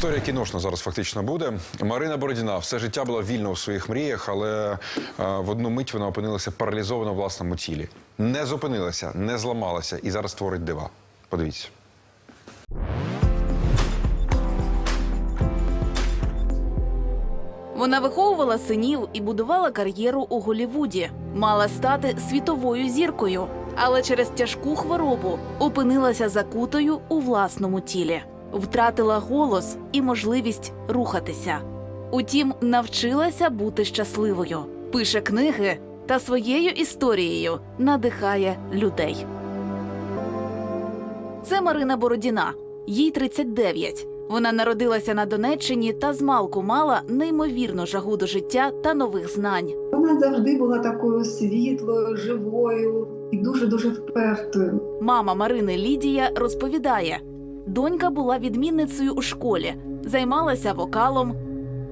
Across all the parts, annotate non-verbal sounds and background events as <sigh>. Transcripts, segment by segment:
Історія кіношна зараз фактично буде. Марина Бородіна все життя була вільна у своїх мріях, але е, в одну мить вона опинилася паралізована в власному тілі. Не зупинилася, не зламалася і зараз творить дива. Подивіться. Вона виховувала синів і будувала кар'єру у Голівуді. Мала стати світовою зіркою, але через тяжку хворобу опинилася закутою у власному тілі, втратила голос і можливість рухатися. Утім, навчилася бути щасливою, пише книги та своєю історією надихає людей. Це Марина Бородіна. Їй 39. Вона народилася на Донеччині та змалку мала неймовірну жагу до життя та нових знань. Вона завжди була такою світлою, живою і дуже дуже впертою. Мама Марини Лідія розповідає: донька була відмінницею у школі, займалася вокалом,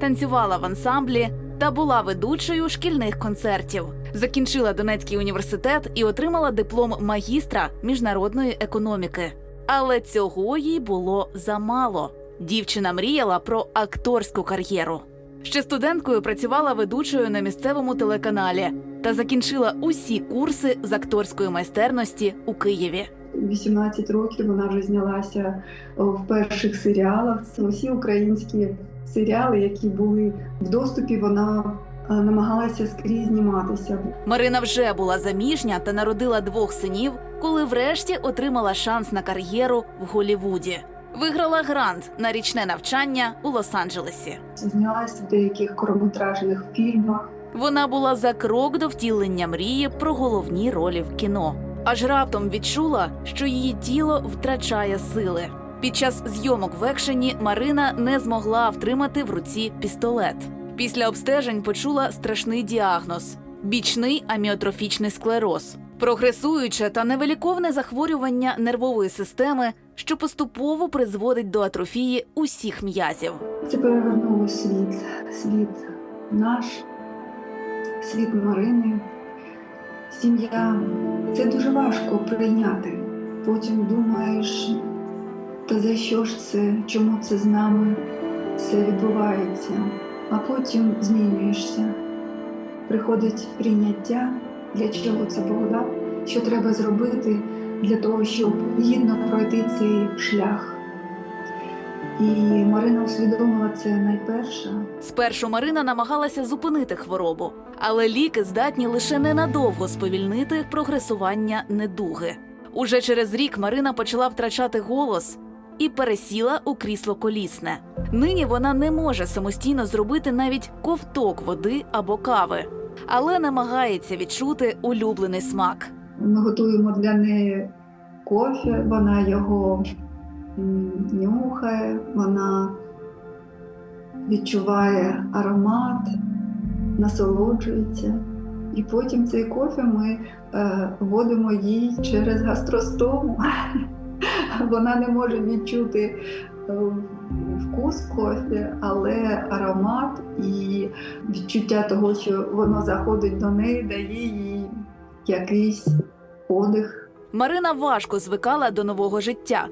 танцювала в ансамблі та була ведучою шкільних концертів. Закінчила Донецький університет і отримала диплом магістра міжнародної економіки. Але цього їй було замало. Дівчина мріяла про акторську кар'єру. Ще студенткою працювала ведучою на місцевому телеканалі та закінчила усі курси з акторської майстерності у Києві. 18 років вона вже знялася в перших серіалах. Це усі українські серіали, які були в доступі. Вона е, намагалася скрізь зніматися. Марина вже була заміжня та народила двох синів, коли врешті отримала шанс на кар'єру в Голівуді. Виграла грант на річне навчання у Лос-Анджелесі. Знялася в деяких короткометражних фільмах. Вона була за крок до втілення мрії про головні ролі в кіно. Аж раптом відчула, що її тіло втрачає сили. Під час зйомок в екшені Марина не змогла втримати в руці пістолет. Після обстежень почула страшний діагноз бічний аміотрофічний склероз, прогресуюче та невиліковне захворювання нервової системи, що поступово призводить до атрофії усіх м'язів. Це перевернуло світ, світ наш, світ Марини, сім'я. Це дуже важко прийняти. Потім думаєш, та за що ж це, чому це з нами все відбувається, а потім змінюєшся. Приходить прийняття, для чого це Бог дав, що треба зробити для того, щоб гідно пройти цей шлях. І Марина усвідомила це найперше. Спершу Марина намагалася зупинити хворобу, але ліки здатні лише ненадовго сповільнити прогресування недуги. Уже через рік Марина почала втрачати голос і пересіла у крісло колісне. Нині вона не може самостійно зробити навіть ковток води або кави, але намагається відчути улюблений смак. Ми готуємо для неї кофе, вона його нюхає, вона відчуває аромат, насолоджується. І потім цей кофе ми е, вводимо їй через гастростому. <laughs> Вона не може відчути е, вкус кофе, але аромат і відчуття того, що воно заходить до неї, дає їй якийсь подих. Марина важко звикала до нового життя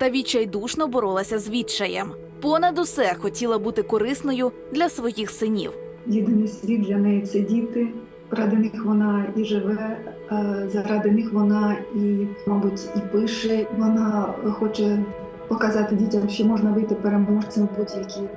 та відчайдушно боролася з відчаєм. Понад усе хотіла бути корисною для своїх синів. Єдиний світ для неї це діти. Ради них вона і живе, е, заради них вона і, мабуть, і пише. Вона хоче показати дітям, що можна вийти переможцем в будь-якій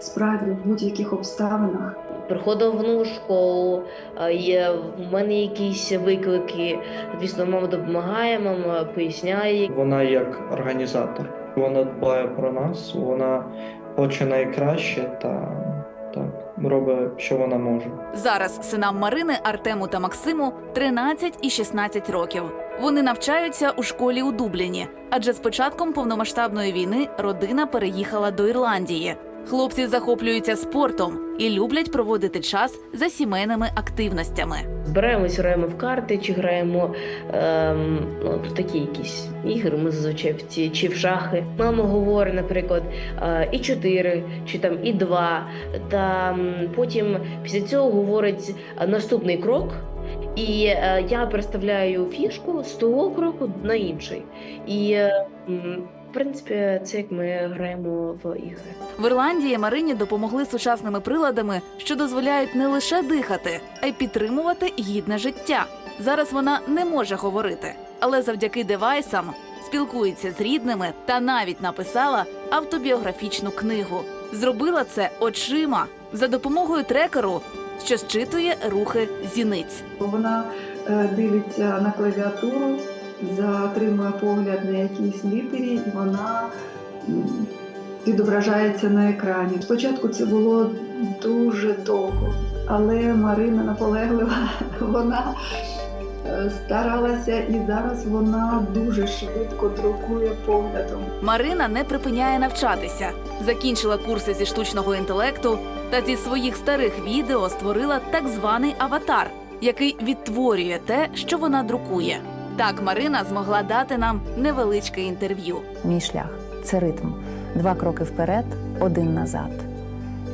справі, в будь-яких обставинах. Приходив в нову школу, е, є в мене якісь виклики. Звісно, мама допомагає, мама поясняє. Вона як організатор. Вона дбає про нас, вона хоче найкраще та так робить, що вона може. Зараз синам Марини Артему та Максиму 13 і 16 років. Вони навчаються у школі у Дубліні, адже з початком повномасштабної війни родина переїхала до Ірландії. Хлопці захоплюються спортом і люблять проводити час за сімейними активностями. Збираємось, граємо в карти чи граємо ем, ну, в такі якісь ігри. Ми зазвичай в ці чи в шахи. Мама говорить, наприклад, е, і 4, чи там і 2. Та потім після цього говорить наступний крок. І е, я переставляю фішку з того кроку на інший. І е, в принципі, це як ми граємо в ігри. В Ірландії Марині допомогли сучасними приладами, що дозволяють не лише дихати, а й підтримувати гідне життя. Зараз вона не може говорити, але завдяки девайсам спілкується з рідними та навіть написала автобіографічну книгу. Зробила це очима за допомогою трекеру, що зчитує рухи зіниць. Вона е, дивиться на клавіатуру, затримує погляд на якійсь літері, і вона відображається на екрані. Спочатку це було дуже довго, але Марина наполеглива, <laughs> вона е, старалася і зараз вона дуже швидко друкує поглядом. Марина не припиняє навчатися, закінчила курси зі штучного інтелекту та зі своїх старих відео створила так званий аватар, який відтворює те, що вона друкує. Так Марина змогла дати нам невеличке інтерв'ю. Мій шлях це ритм. Два кроки вперед, один назад.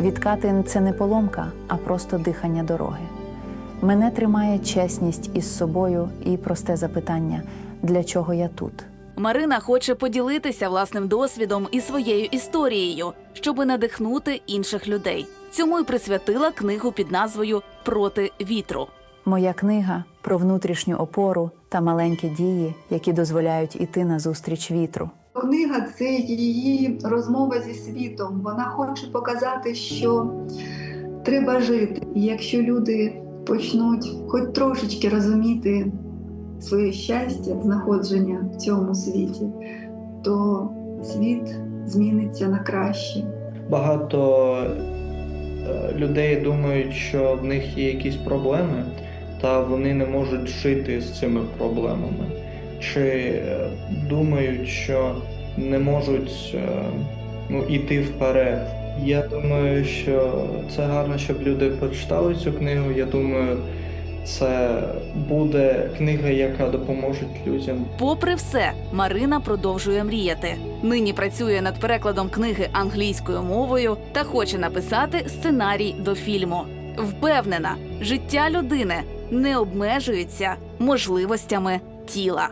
Відкати це не поломка, а просто дихання дороги. Мене тримає чесність із собою і просте запитання: для чого я тут? Марина хоче поділитися власним досвідом і своєю історією, щоби надихнути інших людей. Цьому й присвятила книгу під назвою Проти вітру. Моя книга про внутрішню опору та маленькі дії, які дозволяють іти назустріч вітру. Книга це її розмова зі світом. Вона хоче показати, що треба жити. І якщо люди почнуть хоч трошечки розуміти своє щастя, знаходження в цьому світі, то світ зміниться на краще. Багато е, людей думають, що в них є якісь проблеми, та вони не можуть жити з цими проблемами. Чи е, думають, що не можуть е, ну, іти вперед. Я думаю, що це гарно, щоб люди прочитали цю книгу. Я думаю, це буде книга, яка допоможе людям Попри все, Марина продовжує мріяти. Нині працює над перекладом книги англійською мовою та хоче написати сценарій до фільму. Впевнена, життя людини не обмежується можливостями тіла.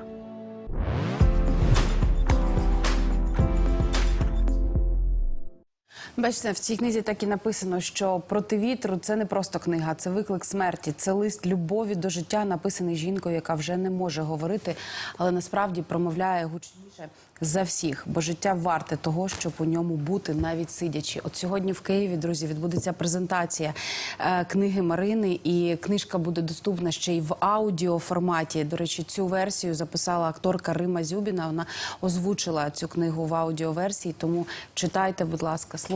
Бачите, в цій книзі так і написано, що проти вітру це не просто книга, це виклик смерті, це лист любові до життя, написаний жінкою, яка вже не може говорити, але насправді промовляє гучніше за всіх, бо життя варте того, щоб у ньому бути, навіть сидячи. От сьогодні в Києві, друзі, відбудеться презентація е, книги Марини, і книжка буде доступна ще й в аудіоформаті. До речі, цю версію записала акторка Рима Зюбіна. Вона озвучила цю книгу в аудіоверсії. Тому читайте, будь ласка,